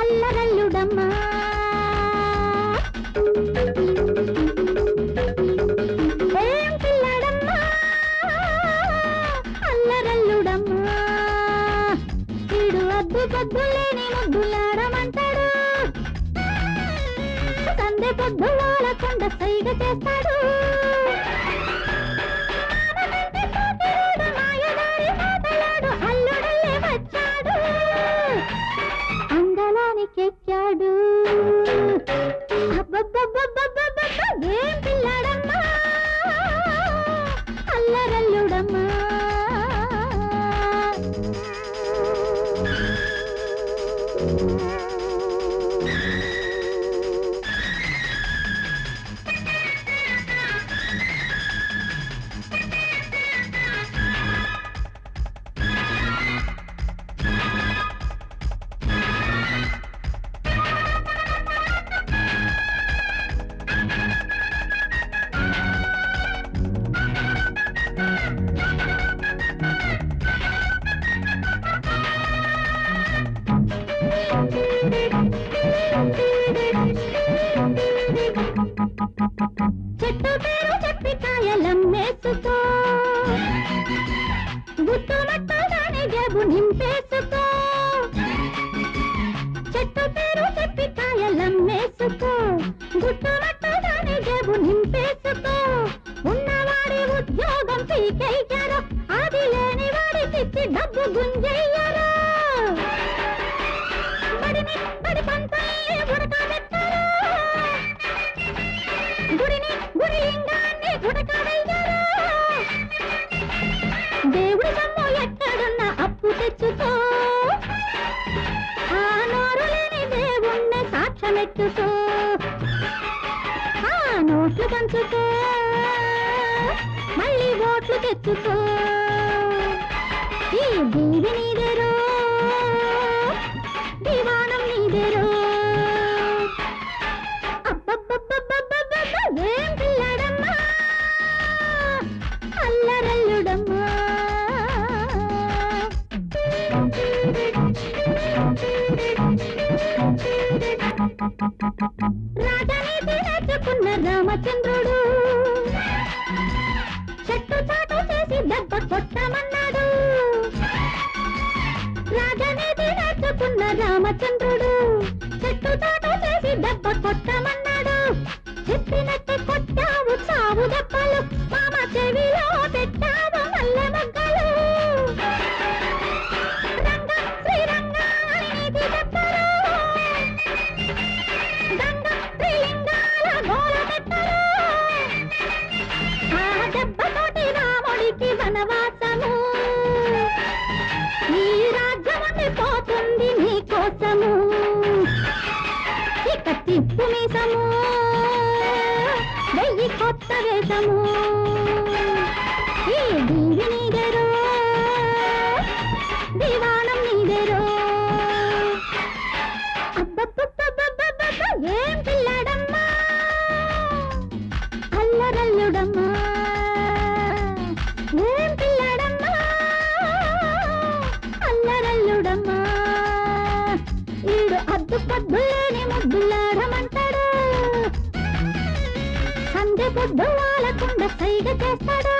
అల్లరల్లుడమ్మా! పొద్దు పొద్దు ముద్దులాడమంటాడు పొద్దు సైగ చేస్తాడు. చెట్టు పేరు చెప్పి కాయలమ్మేసుకో గుట్టు మట్టగానే జేబు నింపేసుకో చెట్టు పేరు చెప్పి కాయలమ్మేసుకో గుట్టు మట్టగానే జేబు నింపేసుకో ఉన్నవాడి ఉద్యోగం పీకెయ్యారు అది లేని వాడికిచ్చి డబ్బు గుంజెయ్యారు. బడిని బడి పంపల్లి దేవుడు సొమ్ము ఎక్కడున్నా అప్పు తెచ్చుకో. ఆ నోరు లేని దేవుణ్ణి సాక్ష్యమెట్టుకో ఆ నోట్లు పంచుకో. మళ్ళీ ఓట్లు తెచ్చుకో. ఈ దీవి నీదేరో రాజనీతి నేర్చుకున్న రామచంద్రుడు. చెట్టు చాటు చేసి దెబ్బ కొట్టమన్నాడు. రాజనీతి నేర్చుకున్న రామచంద్రుడు. చెట్టు చాటు చేసి దెబ్బ కొట్టమన్నాడు. కోసము ఇక తిప్పు మీసము వెయ్యి కొత్త వేషము ఈ దీవిని ఈడు అద్దు ముద్దులాడమంటాడు. సందె పొద్దు వాళ్ళకుండా సైగ చేస్తాడు.